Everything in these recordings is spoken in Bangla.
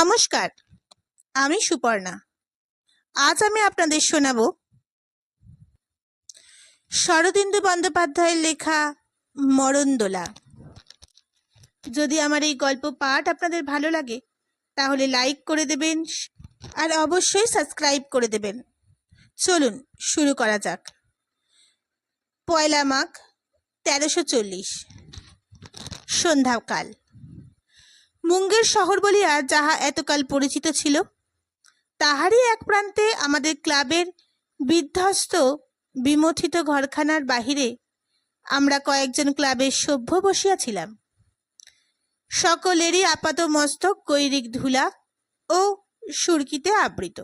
নমস্কার, আমি সুপর্ণা। আজ আমি আপনাদের শোনাব শরদিন্দু বন্দ্যোপাধ্যায়ের লেখা মরণদোলা যদি আমার এই গল্প পাঠ আপনাদের ভালো লাগে, তাহলে লাইক করে দেবেন আর অবশ্যই সাবস্ক্রাইব করে দেবেন। চলুন শুরু করা যাক। পয়লা মাঘ তেরোশো চল্লিশ, সন্ধ্যাকাল। মুঙ্গের শহর বলিয়া যাহা এতকাল পরিচিত ছিল, তাহারই এক প্রান্তে আমাদের ক্লাবের বিধ্বস্ত বিমথিত ঘরখানার বাহিরে আমরা কয়েকজন ক্লাবের সভ্য বসিয়াছিলাম। সকলেরই আপাত মস্তক কৈরিক ধুলা ও সুরকিতে আবৃত।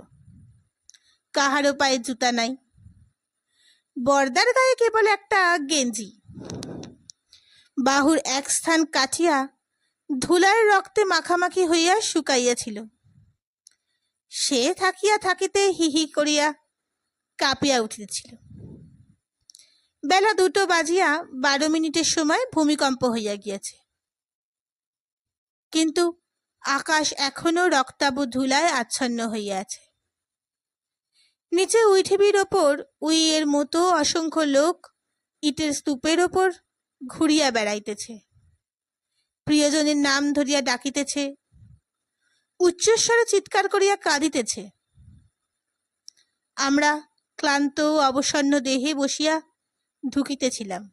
কাহারও পায়ে জুতা নাই। বর্দার গায়ে কেবল একটা গেঞ্জি। বাহুর এক স্থান কাটিয়া ধুলার রক্তে মাখামাখি হইয়া শুকাইয়াছিল। সে থাকিয়া থাকিতে হি হি করিয়া কাঁপিয়া উঠিতেছিল। বেলা দুটো বাজিয়া বারো মিনিটের সময় ভূমিকম্প হইয়া গিয়াছে। কিন্তু আকাশ এখনও রক্তাব ধুলায় আচ্ছন্ন হইয়া আছে। নিচে উইঠিবির ওপর উইয়ের মতো অসংখ্য লোক ইটের স্তূপের ওপর ঘুরিয়া বেড়াইতেছে। প্রিয়জনের নাম ধরিয়া ডাকিতেছে। উচ্চস্বরে চিৎকার করিয়া কাঁদিতেছে। আমরা ক্লান্ত অবসন্ন দেহে বসিয়া ঢুকিতেছিলাম।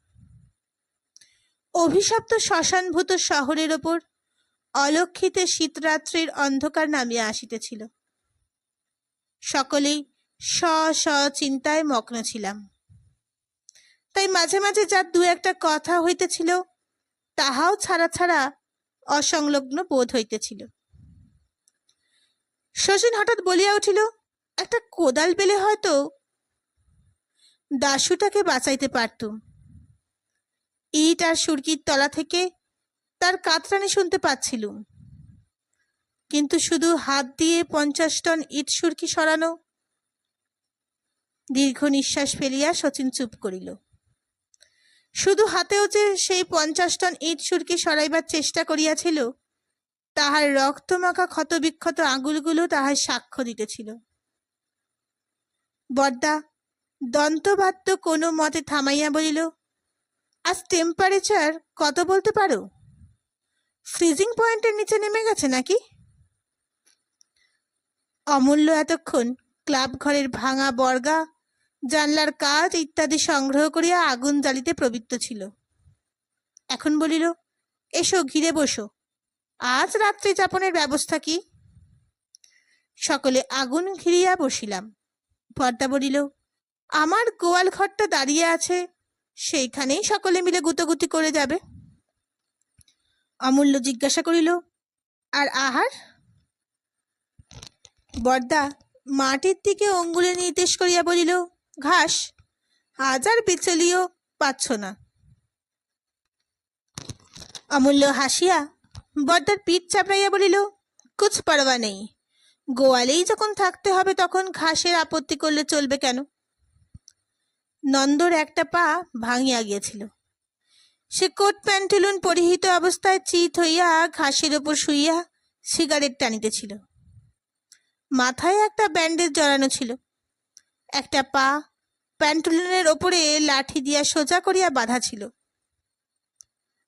অভিশপ্ত শ্মশানভূত শহরের ওপর অলক্ষিতে শীতরাত্রির অন্ধকার নামিয়া আসিতেছিল। সকলেই স্ব স্ব চিন্তায় মগ্ন ছিলাম। তাই মাঝে মাঝে যার দু একটা কথা হইতেছিল তাহাও ছাড়া ছাড়া অসংলগ্ন বোধ হইতেছিল। শচীন হঠাৎ বলিয়া উঠিল, একটা কোদাল পেলে হয়তো দাসুটাকে বাঁচাইতে পারতুম। ইট আর সুরকির তলা থেকে তার কাতরানি শুনতে পাচ্ছিলুম। কিন্তু শুধু হাত দিয়ে পঞ্চাশ টন ইট সুরকি সরানো দীর্ঘ নিঃশ্বাস ফেলিয়া শচীন চুপ করিল। শুধু হাতেও যে সেই পঞ্চাশ টন ইট সুরকি সরাইবার চেষ্টা করিয়াছিল, তাহার রক্তমাখা ক্ষতবিক্ষত আঙুলগুলো তাহার সাক্ষ্য দিতেছিল। বদ্দা দন্তবাদ্য কোনো মতে থামাইয়া বলিল, আজ টেম্পারেচার কত বলতে পারো? ফ্রিজিং পয়েন্টের নিচে নেমে গেছে নাকি? অমূল্য এতক্ষণ ক্লাব ঘরের ভাঙা বর্গা জানলার কাজ ইত্যাদি সংগ্রহ করিয়া আগুন জ্বালিতে প্রবৃত্ত ছিল। এখন বলিল, এসো, ঘিরে বসো। আজ রাত্রি যাপনের ব্যবস্থা কি? সকলে আগুন ঘিরিয়া বসিলাম। ভর্তা বলিল, আমার গোয়াল ঘরটা দাঁড়িয়ে আছে, সেইখানেই সকলে মিলে গুতোগুতি করে যাবে। অমূল্য জিজ্ঞাসা করিল, আর আহার? বর্দা মাটির দিকে অঙ্গুলে নির্দেশ করিয়া বলিল ঘাস আজ আর বিচলিও পাচ্ছ না। অমূল্য হাসিয়া বর্দার পিঠ চাপড়াইয়া বলিল, কুছ পরোয়া নেই। গোয়ালেই যখন থাকতে হবে তখন ঘাসের আপত্তি করলে চলবে কেন? নন্দর একটা পা ভাঙিয়া গিয়েছিল। সে কোট প্যান্টুলুন পরিহিত অবস্থায় চিত হইয়া ঘাসের ওপর শুইয়া সিগারেট টানিতেছিল। মাথায় একটা ব্যান্ডেজ জড়ানো ছিল। একটা পা প্যান্টুলুনের ওপরে লাঠি দিয়া সোজা করিয়া বাঁধা ছিল।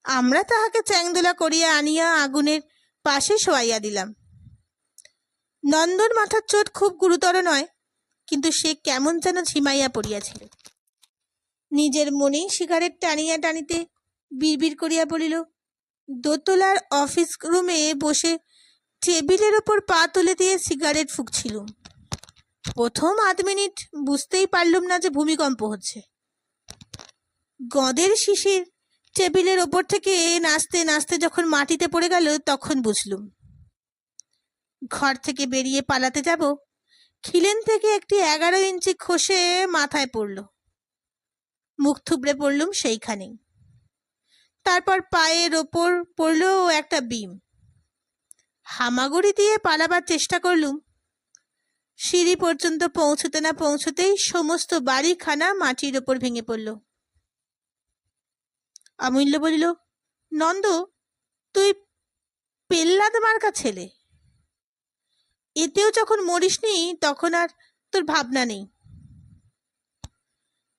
আমরা তাহাকে চ্যাংদোলা করিয়া আনিয়া আগুনের পাশে শোয়াইয়া দিলাম। নন্দর মাথার চোট খুব গুরুতর নয়, কিন্তু সে কেমন যেন ঝিমাইয়া পড়িয়াছিল। নিজের মনেই সিগারেট টানিয়া টানিতে বিড়বিড় করিয়া বলিল, দোতলার অফিস রুমে বসে টেবিলের ওপর পা তুলে দিয়ে সিগারেট ফুঁকছিলুম। প্রথম আধ মিনিট বুঝতেই পারলুম না যে ভূমিকম্প হচ্ছে। গদের শিশির টেবিলের ওপর থেকে নাচতে নাচতে যখন মাটিতে পড়ে গেল, তখন বুঝলুম। ঘর থেকে বেরিয়ে পালাতে যাব, খিলেন থেকে একটি এগারো ইঞ্চি খসে মাথায় পড়ল। মুখ থুবড়ে পড়লুম সেইখানেই। তারপর পায়ের ওপর পড়ল একটা বিম। হামাগুড়ি দিয়ে পালাবার চেষ্টা করলুম সিঁড়ি পর্যন্ত পৌঁছতে না পৌঁছতেই সমস্ত বাড়িখানা মাটির ওপর ভেঙে পড়ল। অমূল্য বলিল, নন্দ, তুই পেল্লাদ মার্কা ছেলে। এতেও যখন মরিসনি, তখন আর তোর ভাবনা নেই।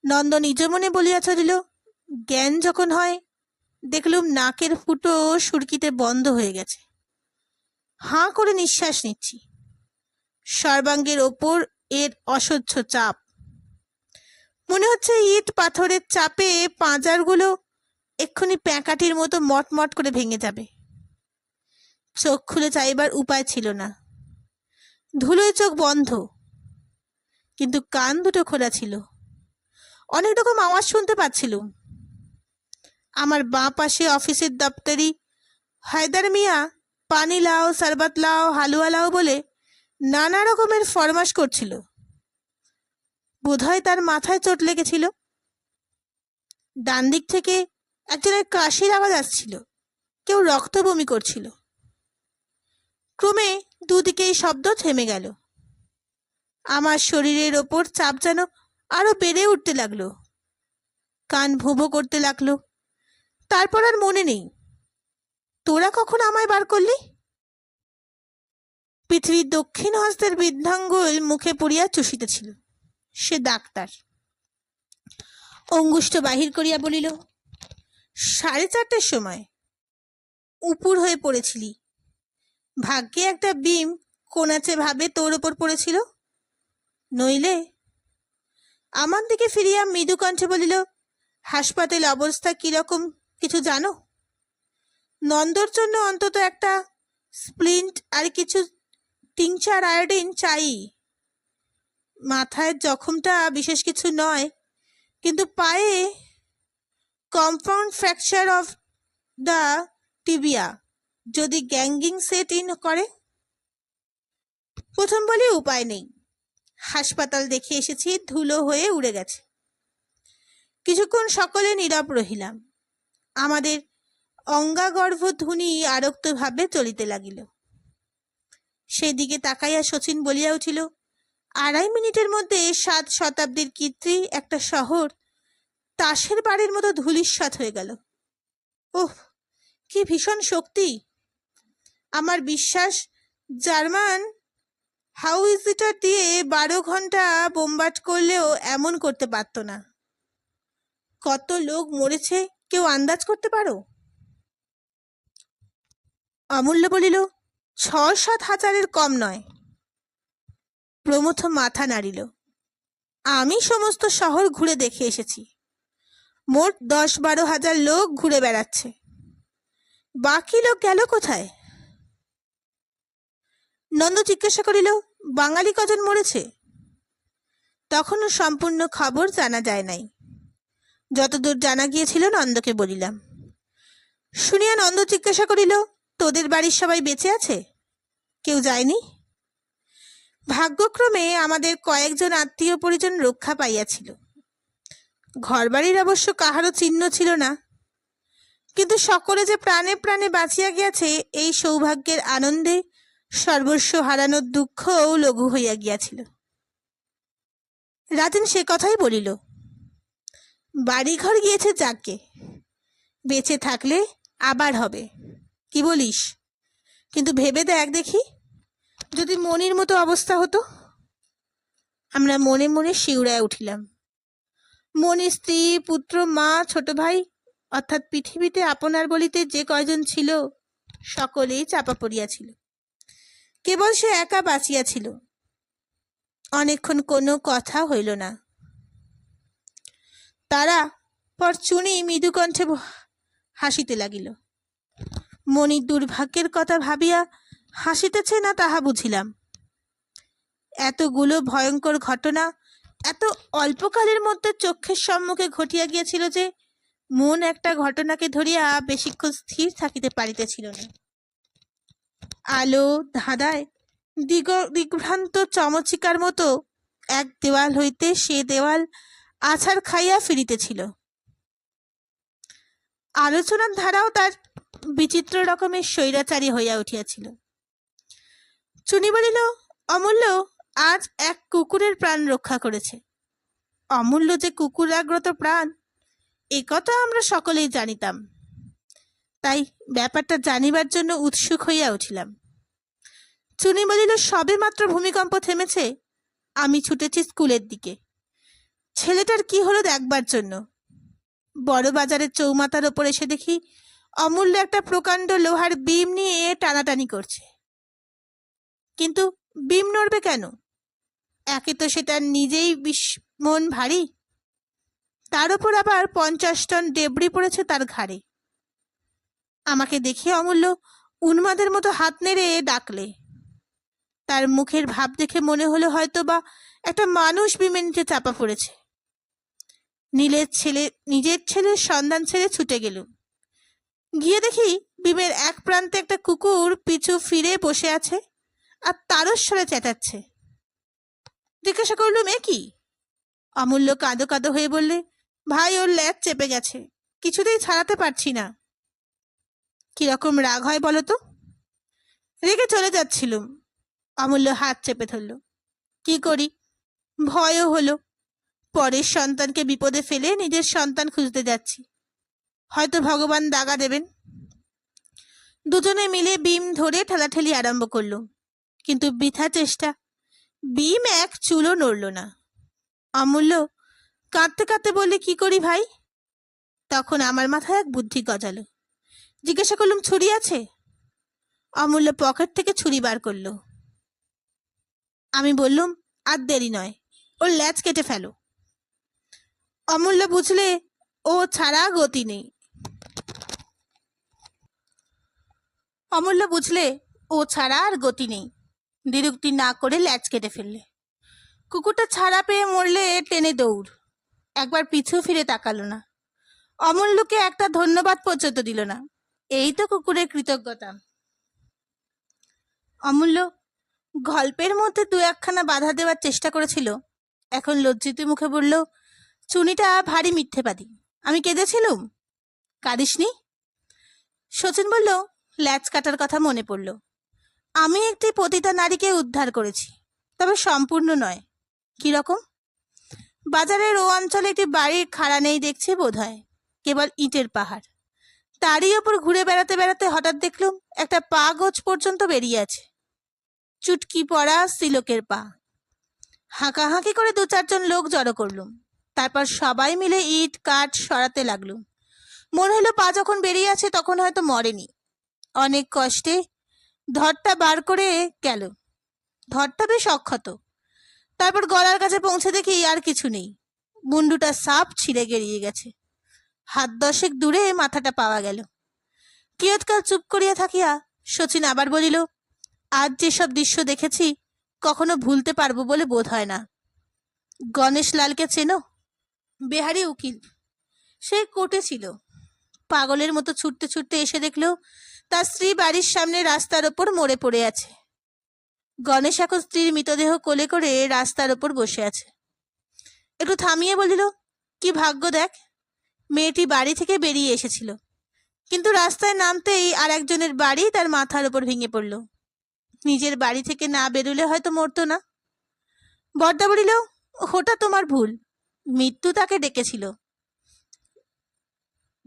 নন্দ নিজ মনে বলিয়া চলিল, জ্ঞান যখন হয়, দেখলুম নাকের ফুটো সুরকিতে বন্ধ হয়ে গেছে। হাঁ করে নিঃশ্বাস নিচ্ছি। সর্বাঙ্গের ওপর এর অসহ্য চাপ। মনে হচ্ছে ইট পাথরের চাপে পাঁজারগুলো এক্ষুনি প্যাঁকাটির মতো মটমট করে ভেঙে যাবে। চোখ খুলে চাইবার উপায় ছিল না। ধুলোয় চোখ বন্ধ, কিন্তু কান দুটো খোলা ছিল। অনেক রকম আওয়াজ শুনতে পাচ্ছিলুম। আমার বাঁ পাশে অফিসের দপ্তরি হায়দার মিয়া পানি লাও, শরবত লাও, হালুয়া লাও বলে নানা রকমের ফরমাস করছিল। বোধহয় তার মাথায় চোট লেগেছিল। ডান দিক থেকে একজনের কাশির আওয়াজ আসছিল। কেউ রক্ত বমি করছিল। ক্রমে দুদিকেই শব্দ থেমে গেল। আমার শরীরের ওপর চাপ যেন আরও বেড়ে উঠতে লাগল। কান ভোঁভো করতে লাগল। তারপর আর মনে নেই। তোরা কখন আমায় বার করলি? পৃথিবীর দক্ষিণ হস্তের বৃদ্ধাঙ্গুল মুখে পড়িয়া চুষিতেছিল। সে ডাক্তার। অঙ্গুষ্ঠ বাহির করিয়া বলিল, সাড়ে চারটের সময় উপুর হয়ে পড়েছিলি। ভাগ্যে একটা বিম কোনাচে ভাবে তোর ওপর পড়েছিল। নইলে আমার দিকে ফিরিয়া মৃদু কণ্ঠে বলিল হাসপাতাল অবস্থা কীরকম কিছু জানো? নন্দর জন্য অন্তত একটা স্প্লিন্ট আর কিছু টিংচার আয়োডিন চাই। মাথায় জখমটা বিশেষ কিছু নয়, কিন্তু পায়ে compound fracture of the tibia যদি গ্যাঙ্গিং সেট ইন করে। প্রথম বলে উপায় নেই। হাসপাতাল দেখে এসেছি, ধুলো হয়ে উড়ে গেছে। কিছুক্ষণ সকলে নীরব রহিলাম। আমাদের অঙ্গাগর্ভ ধ্বনি আরক্তভাবে চলিতে লাগিল। সেদিকে তাকাইয়া শচীন বলিয়া উঠিল, আড়াই মিনিটের মধ্যে সাত শতাব্দীর কীর্তি একটা শহর তাসের বাড়ির মতো ধুলিস্বাত হয়ে গেল। ওহ, কি ভীষণ শক্তি! আমার বিশ্বাস, জার্মান হাউইজিটার দিয়ে বারো ঘণ্টা বোমবাট করলেও এমন করতে পারতো না। কত লোক মরেছে, কেউ আন্দাজ করতে পারো? অমূল্য বলিল ছ সাত হাজারের কম নয়। প্রমথ মাথা নাড়িল। আমি সমস্ত শহর ঘুরে দেখে এসেছি। মোট দশ বারো হাজার লোক ঘুরে বেড়াচ্ছে। বাকি লোক গেল কোথায়? নন্দ জিজ্ঞাসা করিল, বাঙালি কজন মরেছে? তখনও সম্পূর্ণ খবর জানা যায় নাই। যতদূর জানা গিয়েছিল, নন্দকে বলিলাম। শুনিয়া নন্দ জিজ্ঞাসা করিল তোদের বাড়ির সবাই বেঁচে আছে? কেউ যায়নি? ভাগ্যক্রমে আমাদের কয়েকজন আত্মীয় পরিজন রক্ষা পাইয়াছিল। ঘরবাড়ির অবশ্য কাহারও চিহ্ন ছিল না। কিন্তু সকলে যে প্রাণে প্রাণে বাঁচিয়া গিয়াছে, এই সৌভাগ্যের আনন্দে সর্বস্ব হারানোর দুঃখও লঘু হইয়া গিয়াছিল। রাতেন সে কথাই বলিল, বাড়িঘর গিয়েছে যাকে, বেঁচে থাকলে আবার হবে। কি বলিস? কিন্তু ভেবে দেখ দেখি। যদি মনির মতো অবস্থা হতো? আমরা মনে মনে শিউরায় উঠিলাম। মনির স্ত্রী, পুত্র, মা, ছোট ভাই, অর্থাৎ পৃথিবীতে আপনার বলিতে যে কয়জন ছিল, সকলেই চাপা পড়িয়াছিল কেবল সে একা বাঁচিয়াছিল অনেকক্ষণ কোনো কথা হইল না। তারা পর চুনি মৃদু কণ্ঠে ভ- হাসিতে লাগিল। মনির দুর্ভাগ্যের কথা ভাবিয়া হাসিতেছে না তাহা বুঝিলাম। এতগুলো ভয়ঙ্কর ঘটনা এত অল্পকালের মধ্যে চক্ষের সম্মুখে ঘটিয়া গিয়েছিল যে মন একটা ঘটনাকে ধরিয়া বেশিক্ষণ স্থির থাকিতে পারিতেছিল না। আলো, ধাঁধায়, দিগ, দিগ্ভ্রান্ত চমচিকার মতো এক দেওয়াল হইতে সে দেওয়াল আছাড় খাইয়া ফিরিতেছিল। আলোচনার ধারাও তার বিচিত্র রকমের স্বৈরাচারী হইয়া উঠিয়াছিল। চুনি বলিল অমূল্য আজ এক কুকুরের প্রাণ রক্ষা করেছে। অমূল্য যে কুকুরাগ্রত প্রাণ, এ কথা আমরা সকলেই জানিতাম। তাই ব্যাপারটা জানিবার জন্য উৎসুক হইয়া উঠিলাম। চুনি বলিল সবে মাত্র ভূমিকম্প থেমেছে, আমি ছুটেছি স্কুলের দিকে। ছেলেটার কি হলো দেখবার জন্য? বড় বাজারের চৌমাতার ওপর এসে দেখি অমূল্য একটা প্রকাণ্ড লোহার বিম নিয়ে টানাটানি করছে। কিন্তু বিম নড়বে কেন? একে তো সেটা নিজেই বিষ, মন ভারী। তার উপর আবার পঞ্চাশ টন ডেবড়ি পড়েছে তার ঘাড়ে। আমাকে দেখে অমূল্য উন্মাদের মতো হাত নেড়ে ডাকলে। তার মুখের ভাব দেখে মনে হলো হয়তো বা একটা মানুষ বিমের নিচে চাপা পড়েছে। নীলের ছেলে, নিজের ছেলের সন্ধান ছেড়ে ছুটে গেল গিয়ে দেখি বিমের এক প্রান্তে একটা কুকুর পিছু ফিরে বসে আছে আর তারস্বরে চেঁচাচ্ছে। জিজ্ঞাসা করলুম এ কি? অমূল্য কাঁদো কাঁদো হয়ে বললে, ভাই, ওর ল্যাচ চেপে গেছে, কিছুতেই ছাড়াতে পারছি না। কীরকম রাগ হয় বলো তো? রেগে চলে যাচ্ছিলুম। অমূল্য হাত চেপে ধরল, কি করি? ভয়ও হলো। পরের সন্তানকে বিপদে ফেলে নিজের সন্তান খুঁজতে যাচ্ছি। হয়তো ভগবান দাগা দেবেন। দুজনে মিলে বিম ধরে ঠেলাঠেলি আরম্ভ করল। কিন্তু বৃথা চেষ্টা। বিম এক চুলও নড়ল না। অমূল্য, কাঁদতে কাঁদতে বললে, কি করি ভাই? তখন আমার মাথায় এক বুদ্ধি গজালো। জিজ্ঞাসা করলুম, ছুরি আছে? অমূল্য পকেট থেকে ছুরি বার করল। আমি বললুম, আর দেরি নয়, ওর ল্যাচ কেটে ফেলো। অমূল্য বুঝলে, ও ছাড়া গতি নেই। অমূল্য বুঝলে, ও ছাড়া আর গতি নেই। দ্বিরুক্তি না করে ল্যাচ কেটে ফেললে। কুকুরটা ছাড়া পেয়ে মরলে টেনে দৌড়। একবার পিছু ফিরে তাকালো না। অমূল্যকে একটা ধন্যবাদ পর্যন্ত দিল না। এই তো কুকুরের কৃতজ্ঞতা। অমূল্য, গল্পের মধ্যে দু একখানা বাধা দেওয়ার চেষ্টা করেছিল। এখন লজ্জিত মুখে বলল, চুনিটা ভারী মিথ্যে মিথ্যেবাদী। আমি কেঁদেছিলুম? কাঁদিসনি? শচীন বলল ল্যাচ কাটার কথা মনে পড়ল। আমি একটি পতিতা নারীকে উদ্ধার করেছি, তবে সম্পূর্ণ নয়। কীরকম বাজারের ও অঞ্চলে একটি বাড়ির খাড়া নেই দেখছি বোধ কেবল ইটের পাহাড়। তারই ওপর ঘুরে বেড়াতে বেড়াতে হঠাৎ দেখলুম একটা পা গোছ পর্যন্ত বেরিয়ে আছে। চুটকি পড়া সিলকের পা। হাঁকাহাঁকি করে দু চারজন লোক জড়ো করলুম। তারপর সবাই মিলে ইট, কাঠ সরাতে লাগলুম। মনে হলো পা যখন বেরিয়ে আছে তখন হয়তো মরেনি। অনেক কষ্টে ধরটা বার করে গেল। ধরটা বেশ অক্ষত। তারপর গলার কাছে পৌঁছে দেখি আর কিছু নেই। মুন্ডুটা সাপ ছিঁড়ে গেরিয়ে গেছে। হাত দশেক দূরে মাথাটা পাওয়া গেল। কিয়ৎকাল চুপ করিয়া থাকিয়া শচীন আবার বলিল, আজ যেসব দৃশ্য দেখেছি, কখনো ভুলতে পারব বলে বোধ হয় না। গণেশ লালকে চেনো? বেহারি উকিল। সে কোর্টে ছিল। পাগলের মতো ছুটতে ছুটতে এসে দেখল তার স্ত্রী বাড়ির সামনে রাস্তার ওপর মরে পড়ে আছে। গণেশ এখন স্ত্রীর মৃতদেহ কোলে করে রাস্তার ওপর বসে আছে। একটু থামিয়ে বলিল, কি ভাগ্য দেখ, মেয়েটি বাড়ি থেকে বেরিয়ে এসেছিল। কিন্তু রাস্তায় নামতেই আর একজনের বাড়ি তার মাথার ওপর ভেঙে পড়ল। নিজের বাড়ি থেকে না বেরোলে হয়তো মরতো না। বর্দা বলিল, ওটা তোমার ভুল। মৃত্যু তাকে ডেকেছিল।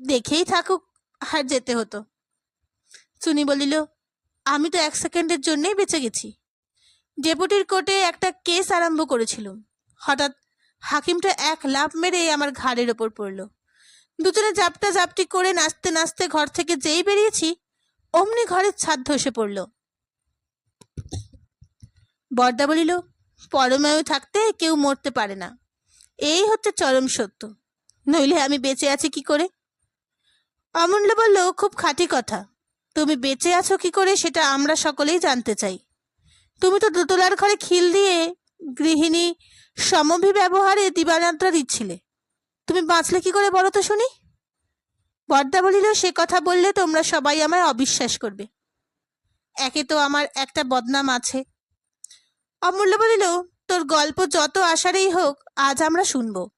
দেখেই থাকুক, আর যেতে হতো। চুনি বলিল, আমি তো এক সেকেন্ডের জন্যই বেঁচে গেছি। ডেপুটির কোর্টে একটা কেস আরম্ভ করেছিলাম। হঠাৎ হাকিমটা এক লাফ মেরে আমার ঘাড়ের ওপর পড়ল। দুজনে জাপটা জাপটি করে নাচতে নাচতে ঘর থেকে যেই বেরিয়েছি, অমনি ঘরের ছাদ ধসে পড়ল। বর্দা বলিল, পরমায়ু থাকতে কেউ মরতে পারে না। এই হচ্ছে চরম সত্য। নইলে আমি বেঁচে আছি কি করে? অমূল্য বলল, খুব খাঁটি কথা। তুমি বেঁচে আছো কি করে সেটা আমরা সকলেই জানতে চাই। তুমি তো দোতলার ঘরে খিল দিয়ে গৃহিণী সমভি ব্যবহারে দিবানাত্রা দিচ্ছিলে। তুমি বাঁচলে কি করে বলো তো শুনি? বর্দা বলিল, সে কথা বললে তোমরা সবাই আমায় অবিশ্বাস করবে। একে তো আমার একটা বদনাম আছে। অমূল্য বলিল, তোর গল্প যত আশারেই হোক, আজ আমরা শুনব।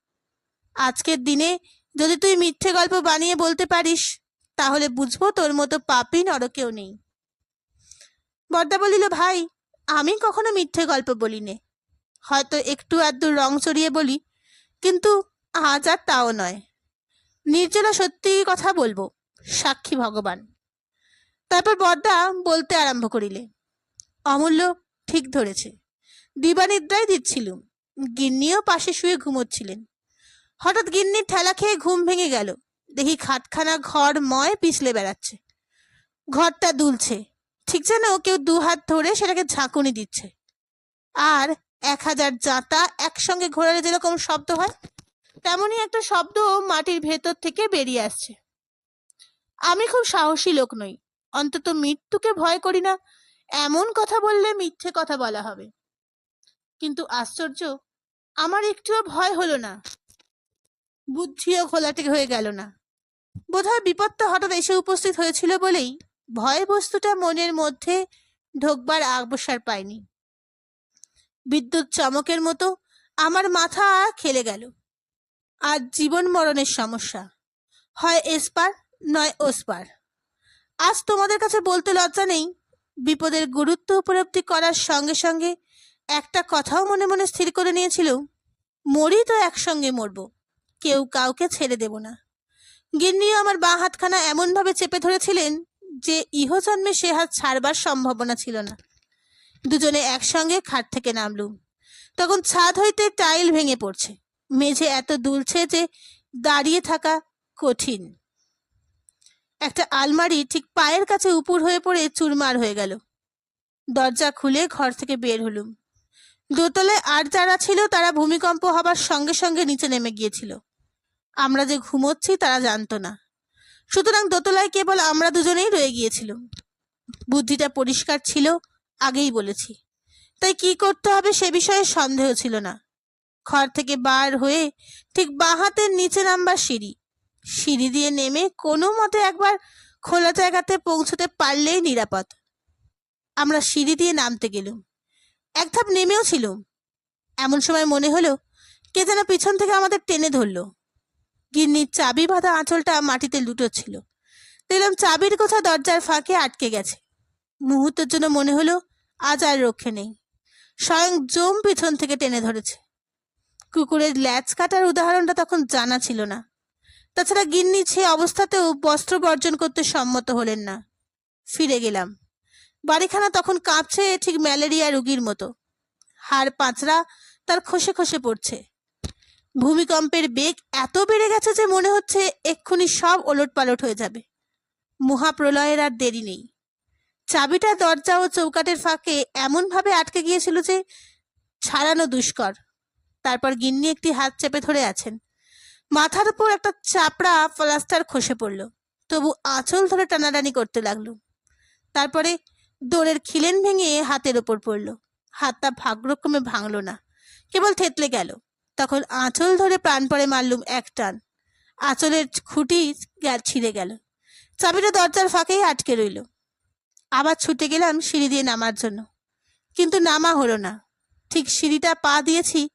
আজকের দিনে যদি তুই মিথ্যে গল্প বানিয়ে বলতে পারিস তাহলে বুঝব তোর মতো পাপি নরকেও নেই। বর্দা বলিল, ভাই, আমি কখনো মিথ্যে গল্প বলি নে হয়তো একটু আধটু রং চড়িয়ে বলি, কিন্তু আজ আর তাও নয়। নির্জলা সত্যি কথা বলব, সাক্ষী ভগবান। তারপর বর্দা বলতে আরম্ভ করিলে, অমূল্য, ঠিক ধরেছে। দিবানিদ্রায় দিচ্ছিলুম, গিন্নিও পাশে শুয়ে ঘুমোচ্ছিলেন। হঠাৎ গিন্নির ঠেলা খেয়ে ঘুম ভেঙে গেল। দেখি খাটখানা ঘর ময় পিছলে বেড়াচ্ছে। ঘরটা দুলছে। ঠিক যেন কেউ দু হাত ধরে সেটাকে ঝাঁকুনি দিচ্ছে। আর এক হাজার জাঁতা একসঙ্গে ঘোরালে যেরকম শব্দ হয়, তেমনই একটা শব্দ মাটির ভেতর থেকে বেরিয়ে আসছে। আমি খুব সাহসী লোক নই। অন্তত মৃত্যুকে ভয় করি না। এমন কথা বললে মিথ্যে কথা বলা হবে। কিন্তু আশ্চর্য, আমার একটুও ভয় হলো না। বুদ্ধিও ঘোলাটে হয়ে গেল না। বোধহয় বিপদটা হঠাৎ এসে উপস্থিত হয়েছিল বলেই ভয় বস্তুটা মনের মধ্যে ঢোকবার আবসার পায়নি। বিদ্যুৎ চমকের মতো আমার মাথা খেলে গেল। আজ জীবন মরণের সমস্যা। হয় এসপার, নয় ওসপার। আজ তোমাদের কাছে বলতে লজ্জা নেই, বিপদের গুরুত্ব উপলব্ধি করার সঙ্গে সঙ্গে একটা কথাও মনে মনে স্থির করে নিয়েছিল মরি তো একসঙ্গে মরব, কেউ কাউকে ছেড়ে দেব না। গিন্নিও আমার বাঁ হাতখানা এমনভাবে চেপে ধরেছিলেন যে ইহজন্মে সে হাত ছাড়বার সম্ভাবনা ছিল না। দুজনে একসঙ্গে খাট থেকে নামলুম। তখন ছাদ হইতে টাইল ভেঙে পড়ছে। মেঝে এত দুলছে যে দাঁড়িয়ে থাকা কঠিন। একটা আলমারি ঠিক পায়ের কাছে উপুর হয়ে পড়ে চুরমার হয়ে গেল। দরজা খুলে ঘর থেকে বের হলুম। দোতলায় আর যারা ছিল তারা ভূমিকম্প হবার সঙ্গে সঙ্গে নিচে নেমে গিয়েছিল। আমরা যে ঘুমোচ্ছি তারা জানতো না। সুতরাং দোতলায় কেবল আমরা দুজনেই রয়ে গিয়েছিলাম। বুদ্ধিটা পরিষ্কার ছিল, আগেই বলেছি। তাই কি করতে হবে সে বিষয়ে সন্দেহ ছিল না। ঘর থেকে বার হয়ে ঠিক বাঁ হাতের নিচে নামবার সিঁড়ি। সিঁড়ি দিয়ে নেমে কোনো মতে একবার খোলা জায়গাতে পৌঁছতে পারলেই নিরাপদ। আমরা সিঁড়ি দিয়ে নামতে গেলুম। এক ধাপ নেমেও ছিলুম। এমন সময় মনে হলো, কে যেন পিছন থেকে আমাদের টেনে ধরলো। গিন্নির চাবি বাঁধা আঁচলটা মাটিতে লুটোচ্ছিল। দেখলাম চাবির কোথা দরজার ফাঁকে আটকে গেছে। মুহূর্তের জন্য মনে হলো আজ আর রক্ষে নেই। স্বয়ং জম পিছন থেকে টেনে ধরেছে। কুকুরের ল্যাচ কাটার উদাহরণটা তখন জানা ছিল না। তাছাড়া গিন্নি সে অবস্থাতেও বস্ত্র বর্জন করতে সম্মত হলেন না। ফিরে গেলাম। বাড়িখানা তখন কাঁপছে ঠিক ম্যালেরিয়া রুগীর মতো। হাড় পাঁচরা তার খসে খসে পড়ছে। ভূমিকম্পের বেগ এত বেড়ে গেছে যে মনে হচ্ছে এক্ষুনি সব ওলট পালট হয়ে যাবে। মহাপ্রলয়ের আর দেরি নেই। চাবিটা দরজা ও চৌকাটের ফাঁকে এমনভাবে আটকে গিয়েছিল যে ছাড়ানো দুষ্কর। তারপর গিন্নি একটি হাত চেপে ধরে আছেন। মাথার উপর একটা চাপড়া প্লাস্টার খসে পড়ল। তবু আঁচল ধরে টানাটানি করতে লাগল। তারপরে দোরের খিলেন ভেঙে হাতের ওপর পড়ল। হাতটা ভাগ্যক্রমে ভাঙল না। কেবল থেতলে গেল। তখন আঁচল ধরে প্রাণপরে মারলুম এক টান। আঁচলের খুঁটি ছিঁড়ে গেল। চাবিটা দরজার ফাঁকেই আটকে রইল। আবার ছুটে গেলাম সিঁড়ি দিয়ে নামার জন্য। কিন্তু নামা হলো না। ঠিক সিঁড়িটা পা দিয়েছি।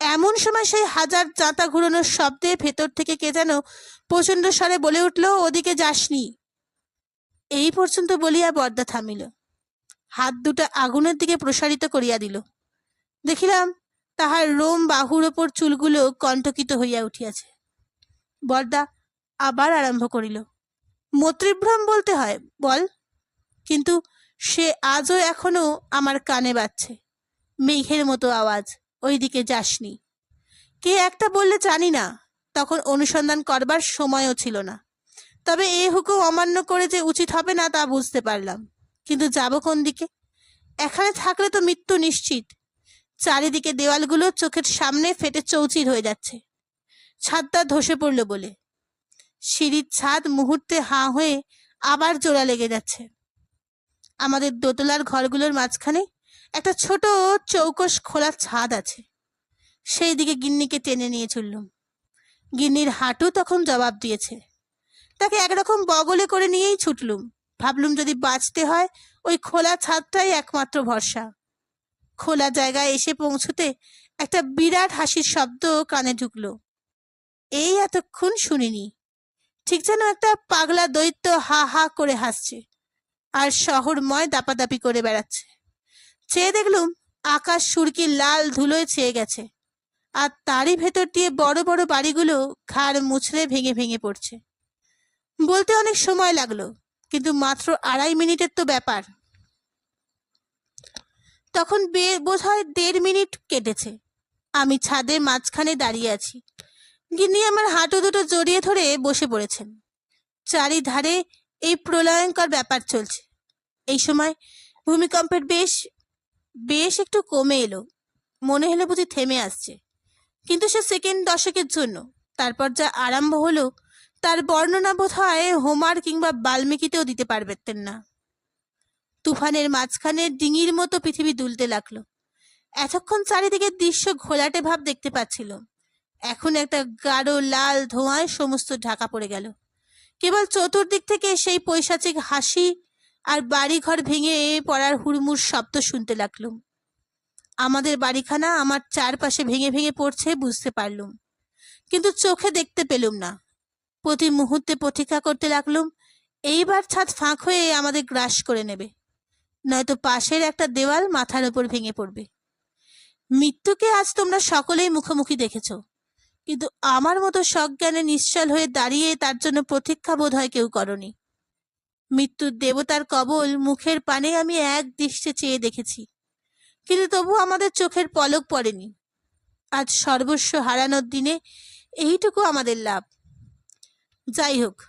এমন সময় সেই হাজার চাঁতা ঘুরানোর শব্দে ভেতর থেকে কে যেন প্রচণ্ড স্বরে বলে উঠল, ওদিকে যাসনি। এই পর্যন্ত বলিয়া বর্দা থামিল। হাত দুটা আগুনের দিকে প্রসারিত করিয়া দিল। দেখিলাম তাহার রোম বাহুর ওপর চুলগুলো কণ্টকিত হইয়া উঠিয়াছে। বরদা আবার আরম্ভ করিল মৈত্রীভ্রম বলতে হয়, বল। কিন্তু সে আজও এখনও আমার কানে বাজছে, মেঘের মতো আওয়াজ, ওইদিকে যাসনি। কে একটা বললে জানি না, তখন অনুসন্ধান করবার সময়ও ছিল না। তবে এ হুকুম অমান্য করে যে উচিত হবে না তা বুঝতে পারলাম। কিন্তু যাব কোন দিকে? এখানে থাকলে তো মৃত্যু নিশ্চিত চারিদিকে দেওয়ালগুলো চোখের সামনে ফেটে চৌচির হয়ে যাচ্ছে। ছাদটা ধসে পড়ল বলে। সিঁড়ির ছাদ মুহূর্তে হাঁ হয়ে আবার জোড়া লেগে যাচ্ছে। আমাদের দোতলার ঘরগুলোর মাঝখানে একটা ছোট চৌকস খোলা ছাদ আছে। সেই দিকে গিন্নিকে টেনে নিয়ে চললুম গিন্নির হাঁটু তখন জবাব দিয়েছে। তাকে একরকম বগলে করে নিয়েই ছুটলুম। ভাবলুম যদি বাঁচতে হয়, ওই খোলা ছাদটাই একমাত্র ভরসা। খোলা জায়গায় এসে পৌঁছতে একটা বিরাট হাসির শব্দ কানে ঢুকলো। এই এতক্ষণ শুনিনি। ঠিক যেন একটা পাগলা দৈত্য হা হা করে হাসছে আর শহরময় দাপাদাপি করে বেড়াচ্ছে। চেয়ে দেখলুম আকাশ সুরকি লাল ধুলোয় ছেয়ে গেছে আর তারই ভেতর দিয়ে বড় বড় বাড়িগুলো ঘাড় মুছড়ে ভেঙে ভেঙে পড়ছে। বলতে অনেক সময় লাগল, কিন্তু মাত্র আড়াই মিনিটের তো ব্যাপার। তখন বে- বোধ হয় দেড় মিনিট কেটেছে। আমি ছাদের মাঝখানে দাঁড়িয়ে আছি। গিন্নি আমার হাঁটু দুটো জড়িয়ে ধরে বসে পড়েছেন। চারিধারে এই প্রলয়ঙ্কর ব্যাপার চলছে। এই সময় ভূমিকম্পের বেশ বেশ একটু কমে এলো। মনে হলো বুঝি থেমে আসছে। কিন্তু সে সেকেন্ড দশকের জন্য। তারপর যা আরম্ভ হলো, তার বর্ণনা বোধ হয় হোমার কিংবা বাল্মীকিতেও দিতে পারবেন না। তুফানের মাঝখানে ডিঙির মতো পৃথিবী দুলতে লাগল। এতক্ষণ চারিদিকে দৃশ্য ঘোলাটে ভাব দেখতে পাচ্ছিল। এখন একটা গাঢ় লাল ধোঁয়ায় সমস্ত ঢাকা পড়ে গেল। কেবল চতুর্দিক থেকে সেই পৈশাচিক হাসি আর বাড়িঘর ভেঙে পড়ার হুড়মুড় শব্দ শুনতে লাগলুম আমাদের বাড়িখানা আমার চারপাশে ভেঙে ভেঙে পড়ছে বুঝতে পারলুম। কিন্তু চোখে দেখতে পেলুম না। প্রতি মুহূর্তে প্রতীক্ষা করতে লাগলুম, এইবার ছাদ ফাঁক হয়ে আমাদের গ্রাস করে নেবে। নয়তো পাশের একটা দেওয়াল মাথার ওপর ভেঙে পড়বে। মৃত্যুকে আজ তোমরা সকলেই মুখোমুখি দেখেছ। কিন্তু আমার মতো সজ্ঞানে নিশ্চল হয়ে দাঁড়িয়ে তার জন্য প্রতীক্ষা বোধ হয় কেউ করনি। মৃত্যুর দেবতার কবল মুখের পানে আমি এক দৃষ্টে চেয়ে দেখেছি। কিন্তু তবু আমাদের চোখের পলক পড়েনি। আজ সর্বস্ব হারানোর দিনে এইটুকু আমাদের লাভ। যাই হোক,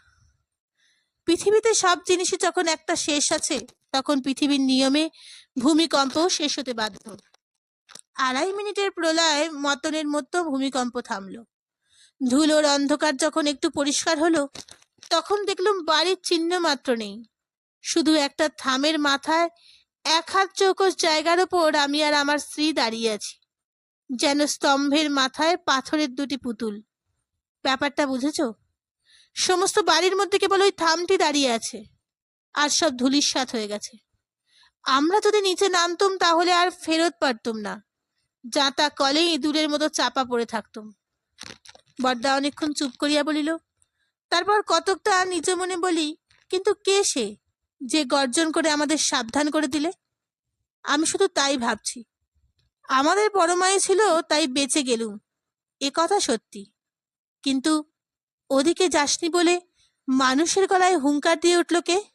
পৃথিবীতে সব জিনিসই যখন একটা শেষ আছে তখন পৃথিবীর নিয়মে ভূমিকম্প শেষ হতে বাধ্য। আড়াই মিনিটের প্রলয় মতনের মতো ভূমিকম্প থামলো। ধুলোর অন্ধকার যখন একটু পরিষ্কার হলো, তখন দেখলাম বাড়ির চিহ্ন মাত্র নেই। শুধু একটা থামের মাথায় এক হাত চৌকস জায়গার ওপর আমি আর আমার স্ত্রী দাঁড়িয়ে আছি, যেন স্তম্ভের মাথায় পাথরের দুটি পুতুল। ব্যাপারটা বুঝেছ? সমস্ত বাড়ির মধ্যে কেবল ওই থামটি দাঁড়িয়ে আছে। আর সব ধুলিস্বাত হয়ে গেছে। আমরা যদি নিচে নামতুম, তাহলে আর ফেরত পারতুম না। যা তা কলেই ইঁদুরের মতো চাপা পড়ে থাকতুম। বড়দা অনেকক্ষণ চুপ করিয়া বলিল, তারপর কতকটা নিজ মনে বলি, কিন্তু কে সে যে গর্জন করে আমাদের সাবধান করে দিলে? আমি শুধু তাই ভাবছি। আমাদের বড় মায়ে ছিল, তাই বেঁচে গেলুম। এ কথা সত্যি। কিন্তু ওদিকে যাসনি বলে মানুষের গলায় হুঙ্কার দিয়ে উঠল কে?